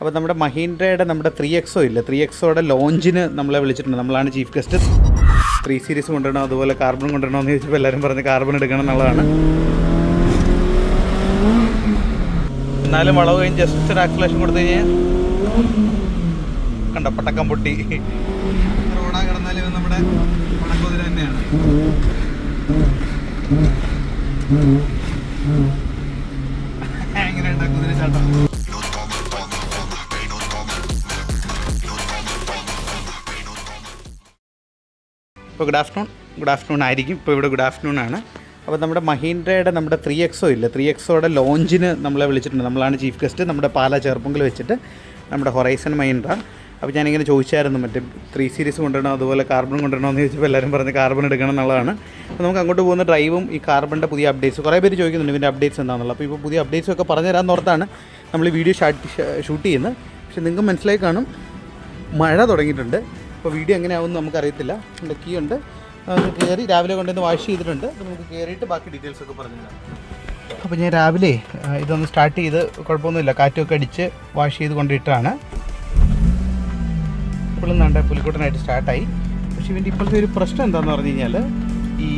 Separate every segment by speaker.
Speaker 1: അപ്പോൾ നമ്മുടെ മഹീന്ദ്രയുടെ നമ്മുടെ ത്രീ എക്സോ ഇല്ല? ത്രീ എക്സോയുടെ ലോഞ്ചിന് നമ്മളെ വിളിച്ചിട്ടുണ്ട്. നമ്മളാണ് ചീഫ് ഗസ്റ്റ് ത്രീ സീരീസ് കൊണ്ടുവരണം അതുപോലെ കാർബൺ കൊണ്ടുവരണം എന്ന് ചോദിച്ചപ്പോൾ എല്ലാവരും പറഞ്ഞ് കാർബൺ എടുക്കണം എന്നുള്ളതാണ്. എന്നാലും വളവ് കഴിഞ്ഞ് ജസ്റ്റ് ഒരു ആക്സലേഷൻ കൊടുത്തു കഴിഞ്ഞാൽ കണ്ട പട്ടക്കം പൊട്ടി റോഡാ കിടന്നാലും നമ്മുടെ പണക്കുതിര തന്നെയാണ്. ഇപ്പോൾ ഗുഡ് ആഫ്റ്റർനൂൺ ഗുഡ് ആഫ്റ്റർനൂൺ ആയിരിക്കും. ഇപ്പോൾ ഇവിടെ ഗുഡ് ആഫ്റ്റർനൂൺ ആണ്. അപ്പോൾ നമ്മുടെ മഹീന്ദ്രയുടെ നമ്മുടെ ത്രീ എക്സോ ഇല്ല? ത്രീ എക്സോയുടെ ലോഞ്ചിന് നമ്മളെ വിളിച്ചിട്ടുണ്ട്. നമ്മളാണ് ചീഫ് ഗസ്റ്റ് നമ്മുടെ പാല ചെറുപ്പങ്കിൽ വെച്ചിട്ട് നമ്മുടെ ഹൊറൈസൺ മഹീന്ദ്ര. അപ്പോൾ ഞാനിങ്ങനെ ചോദിച്ചായിരുന്നു മറ്റേ ത്രീ സീരീസ് കൊണ്ടുവരണം അതുപോലെ കാർബൺ കൊണ്ടുവരണം എന്ന് ചോദിച്ചപ്പോൾ എല്ലാവരും പറഞ്ഞ് കാർബൺ എടുക്കണം എന്നുള്ളതാണ്. അപ്പോൾ നമുക്ക് അങ്ങോട്ട് പോകുന്ന ഡ്രൈവും ഈ കാർബണിന്റെ പുതിയ അപ്ഡേറ്റ്സ് കുറേ പേര് ചോദിക്കുന്നുണ്ട് ഇതിന്റെ അപ്ഡേറ്റ്സ് എന്താണെന്നുള്ളത്? അപ്പോൾ ഇപ്പോൾ പുതിയ അപ്ഡേറ്റ്സ് ഒക്കെ പറഞ്ഞു തരാമെന്ന് ഓർത്താണ് നമ്മൾ ഈ വീഡിയോ ഷാട്ട് ചെയ്യുന്നത്. പക്ഷേ നിങ്ങൾക്ക് മനസ്സിലായി കാണും മഴ തുടങ്ങിയിട്ടുണ്ട്. അപ്പോൾ വീഡിയോ എങ്ങനെയാവും നമുക്കറിയത്തില്ല. ഉണ്ട് കീ ഉണ്ട്. നമുക്ക് കയറി രാവിലെ കൊണ്ടുവന്ന് വാഷ് ചെയ്തിട്ടുണ്ട്. നമുക്ക് കയറിയിട്ട് ബാക്കി ഡീറ്റെയിൽസ് ഒക്കെ പറഞ്ഞുതരാം അപ്പോൾ ഞാൻ രാവിലെ ഇതൊന്ന് സ്റ്റാർട്ട് ചെയ്ത് കുഴപ്പമൊന്നുമില്ല. കാറ്റൊക്കെ അടിച്ച് വാഷ് ചെയ്ത് കൊണ്ടിട്ടാണ്. ഇപ്പോഴും നല്ല പുലിക്കൂട്ടനായിട്ട് സ്റ്റാർട്ടായി പക്ഷേ ഇവന്റെ ഇപ്പോഴത്തെ ഒരു പ്രശ്നം എന്താണെന്ന് പറഞ്ഞു കഴിഞ്ഞാൽ ഈ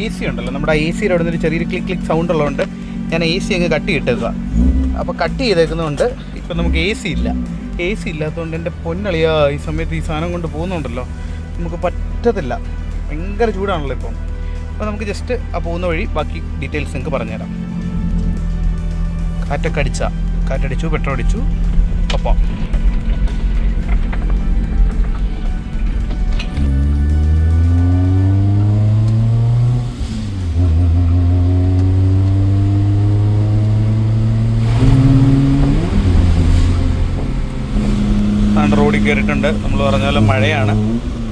Speaker 1: എ സി ഉണ്ടല്ലോ. നമ്മുടെ എ സിയുടെ അവിടെ നിന്ന് ഒരു ചെറിയൊരു ക്ലിക്ക് ക്ലിക്ക് സൗണ്ട് ഉള്ളതുകൊണ്ട് ഞാൻ എ സി അങ്ങ് കട്ട് ചെയ്തിട്ടേക്കുക അപ്പോൾ കട്ട് ചെയ്തേക്കുന്നതുകൊണ്ട് ഇപ്പം നമുക്ക് എ സി ഇല്ല. എ സി ഇല്ലാത്തതുകൊണ്ട് എന്റെ പൊന്നളിയാ ഈ സമയത്ത് ഈ സാധനം കൊണ്ട് പോകുന്നുണ്ടല്ലോ. നമുക്ക് പറ്റത്തില്ല. ഭയങ്കര ചൂടാണല്ലോ ഇപ്പം. അപ്പോൾ നമുക്ക് ജസ്റ്റ് ആ പോകുന്ന വഴി ബാക്കി ഡീറ്റെയിൽസ് നിങ്ങൾക്ക് പറഞ്ഞുതരാം. കാറ്റൊക്കെ അടിച്ച. കാറ്റടിച്ചു പെട്രോൾ അടിച്ചു. ഒപ്പം ആണ് റോഡിൽ കയറിയിട്ടുണ്ട് നമ്മൾ പറഞ്ഞ പോലെ മഴയാണ്.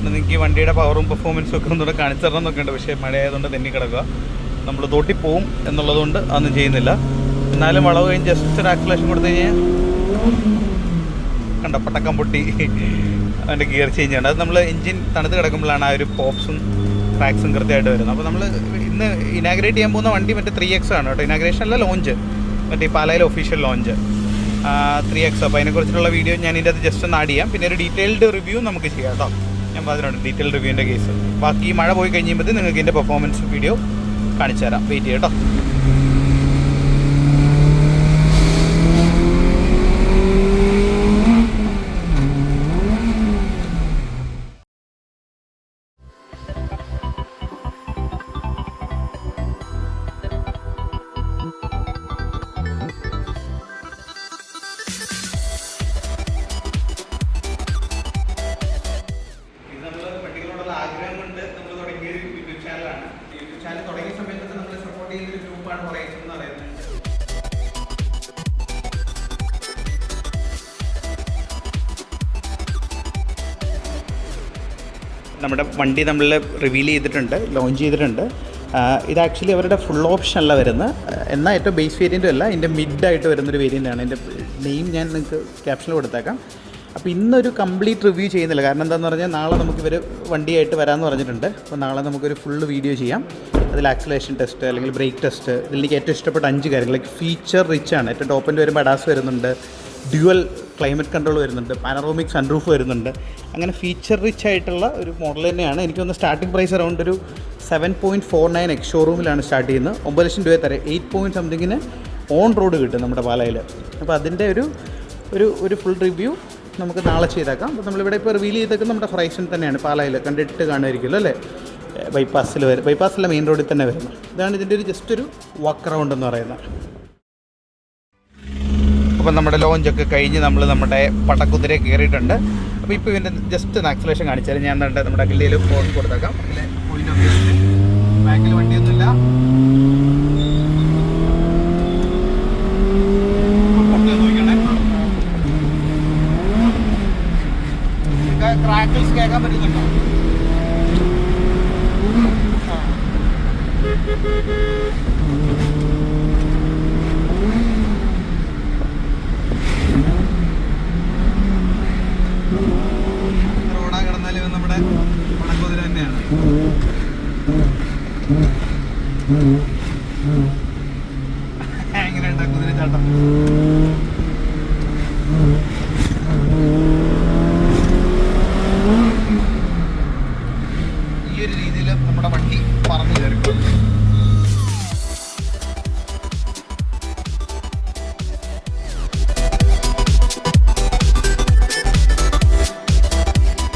Speaker 1: നിങ്ങൾക്ക് വണ്ടിയുടെ പവറും പെർഫോമൻസും ഒക്കെ ഒന്നുകൂടെ കാണിച്ചു തരണം എന്നൊക്കെ ഉണ്ട്. പക്ഷേ മഴയായതുകൊണ്ട് തെന്നി കിടക്കുക. നമ്മൾ തോട്ടി പോവും എന്നുള്ളതുകൊണ്ട് അതൊന്നും ചെയ്യുന്നില്ല. എന്നാലും വളവ് കഴിഞ്ഞ് ജസ്റ്റ് ഒരു ആക്സലേഷൻ കൊടുത്തു കഴിഞ്ഞാൽ കണ്ട പട്ടക്കം പൊട്ടി. അതിന്റെ ഗിയർ ചേഞ്ച് ചെയ്യണം അത് നമ്മൾ എൻജിൻ തണുത്ത് കിടക്കുമ്പോഴാണ് ആ ഒരു പോപ്സും ക്രാക്സും കൃത്യമായിട്ട് വരുന്നത്. അപ്പോൾ നമ്മൾ ഇന്ന് ഇനാഗ്രേറ്റ് ചെയ്യാൻ പോകുന്ന വണ്ടി മറ്റേ ത്രീ എക്സ് ആണ് കേട്ടോ. ഇനാഗ്രേഷൻ അല്ല ലോഞ്ച് മറ്റേ പാലയിലെ ഒഫീഷ്യൽ ലോഞ്ച് ത്രീ എക്സ് അപ്പോൾ അതിനെക്കുറിച്ചിട്ടുള്ള വീഡിയോ ഞാൻ ഇതിന്റെ അത് ജസ്റ്റ് ഒന്ന് ആഡ് ചെയ്യാം. പിന്നെ ഒരു ഡീറ്റെയിൽഡ് റിവ്യൂ നമുക്ക് ചെയ്യാം കേട്ടോ ഞാൻ പറഞ്ഞിട്ടുണ്ട് ഡീറ്റെയിൽഡ് റിവ്യൂവിന്റെ കേസ് ബാക്കി മഴ പോയി കഴിയുമ്പോഴത്തേക്ക് നിങ്ങൾക്ക് ഇതിന്റെ പെർഫോമൻസ് വീഡിയോ കാണിച്ചു തരാം വെയിറ്റ് ചെയ്യാം കേട്ടോ ചെയ്യുന്ന ഒരു ഗ്രൂപ്പാണ് എന്ന് പറയുന്നത് നമ്മുടെ വണ്ടി നമ്മൾ റിവീൽ ചെയ്തിട്ടുണ്ട് ലോഞ്ച് ചെയ്തിട്ടുണ്ട്. ഇത് ആക്ച്വലി അവരുടെ ഫുൾ ഓപ്ഷൻ അല്ല വരുന്നത്. എന്നാൽ ഏറ്റവും ബേസ് വേരിയന്റും അല്ല എന്റെ മിഡായിട്ട് വരുന്നൊരു വേരിയന്റാണ് എന്റെ നെയിം ഞാൻ നിങ്ങൾക്ക് ക്യാപ്ഷനിൽ കൊടുത്തേക്കാം. അപ്പോൾ ഇന്നൊരു കംപ്ലീറ്റ് റിവ്യൂ ചെയ്യുന്നില്ല. കാരണം എന്താണെന്ന് പറഞ്ഞാൽ നാളെ നമുക്ക് ഇവർ വണ്ടിയായിട്ട് വരാമെന്ന് പറഞ്ഞിട്ടുണ്ട്. അപ്പോൾ നാളെ നമുക്കൊരു ഫുൾ വീഡിയോ ചെയ്യാം. അതിൽ ആക്സലേഷൻ ടെസ്റ്റ് അല്ലെങ്കിൽ ബ്രേക്ക് ടെസ്റ്റ് ഇതിൽ എനിക്ക് ഏറ്റവും ഇഷ്ടപ്പെട്ട അഞ്ച് കാര്യങ്ങൾ. ഫീച്ചർ റിച്ച് ആണ്. ഏറ്റവും ടോപ്പിന്റെ വരുമ്പോൾ അഡാസ് വരുന്നുണ്ട്. ഡ്യുവൽ ക്ലൈമറ്റ് കൺട്രോൾ വരുന്നുണ്ട്. പാനറോമിക് സൺറൂഫ് വരുന്നുണ്ട്. അങ്ങനെ ഫീച്ചർ റിച്ച് ആയിട്ടുള്ള ഒരു മോഡൽ തന്നെയാണ്. എനിക്കൊന്ന് സ്റ്റാർട്ടിംഗ് പ്രൈസ് അറൗണ്ട് ഒരു seven point four nine ex ഷോറൂമിലാണ് start ചെയ്യുന്നത്. ഒമ്പത് ലക്ഷം രൂപ തരാം. എയ്റ്റ് പോയിന്റ് സംതിങ്ങിന് ഓൺ റോഡ് കിട്ടും നമ്മുടെ പാലയിൽ. അപ്പോൾ അതിന്റെ ഒരു ഒരു ഒരു ഫുൾ റിവ്യൂ നമുക്ക് നാളെ ചെയ്തേക്കാം. അപ്പോൾ നമ്മളിവിടെ ഇപ്പോൾ റിവീൽ ചെയ്തേക്കുന്നത് നമ്മുടെ ഫ്രൈസൺ തന്നെയാണ് പാലയിൽ. കണ്ടിട്ട് കാണുമായിരിക്കുമല്ലോ അല്ലേ? ബൈപ്പാസിൽ വരും. ബൈപ്പാസിലെ മെയിൻ റോഡിൽ തന്നെ വരുന്നത് ഇതാണ് ഇതിന്റെ ഒരു ജസ്റ്റ് ഒരു വാക്ക് റൗണ്ട് എന്ന് പറയുന്നത്. അപ്പം നമ്മുടെ ലോഞ്ചൊക്കെ കഴിഞ്ഞ് നമ്മൾ നമ്മുടെ പടക്കുതിരെ കയറിയിട്ടുണ്ട്. അപ്പോൾ ഇപ്പോൾ ഇതിന്റെ ജസ്റ്റ് ആക്സലേഷൻ കാണിച്ചാൽ ഞാൻ കണ്ട് നമ്മുടെ അഖിലയിൽ ഫോൺ കൊടുത്തേക്കാം. അഖിലെ പോയിന്റ് ഓഫ് ബാക്കിൽ വണ്ടിയൊന്നുമില്ല. ക്രാക്കിൾസ് കേൾക്കാൻ പറ്റുന്നുണ്ടോ? റോഡാ കിടന്നാലും നമ്മുടെ പണക്കുതിര തന്നെയാണ്.